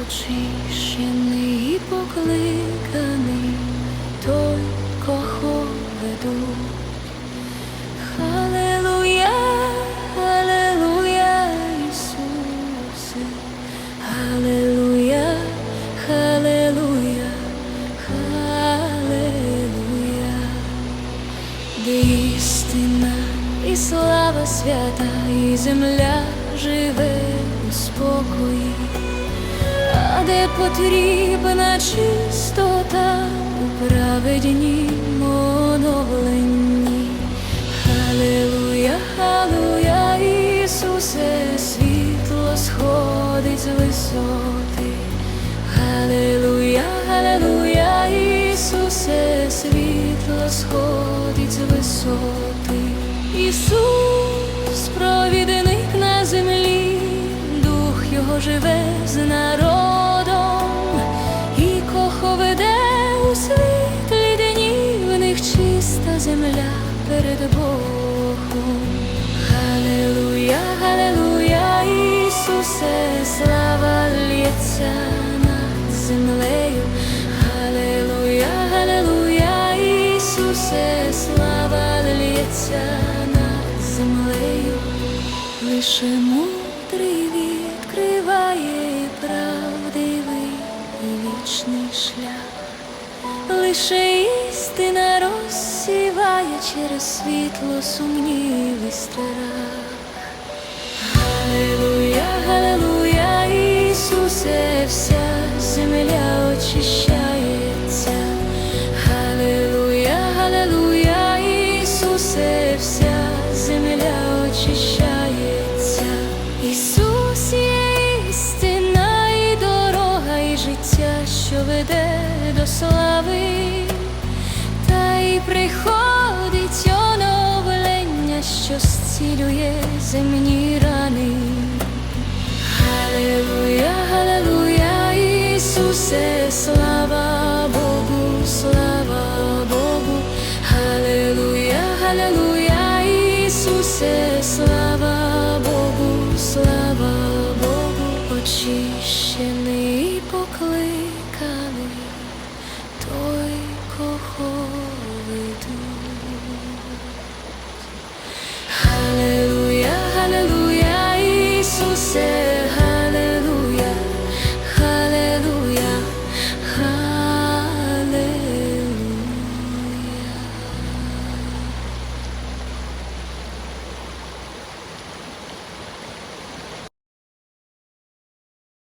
Очищений і покликаний де істина і слава свята, і земля живе у спокої. А де потрібна чистота у праведнім оновленні. Халилуя, Халилуя, Ісусе, світло сходить з висоти. Халилуя, Халилуя, Ісусе, світло сходить з висоти. Ісус, провідник на землі, дух його живе з народом, і кого веде у світлі днів, в них чиста земля перед Богом. Халилуя, Халилуя, Ісусе, слава лється над землею. Лише мудрий відкриває правдивий і вічний шлях, лише істина розсіває через світло сумнів і страх. Халилуя, Халилуя, Ісусе, вся земля очищається. Халилуя, Халилуя, Ісусе, вся земля очищається. зцілює земні рани. Галилуя, галилуя, Ісусе, слава Богу, слава Богу, Галилуя, галилуя, Ісусе, слава Богу, слава Богу, очищений поклик.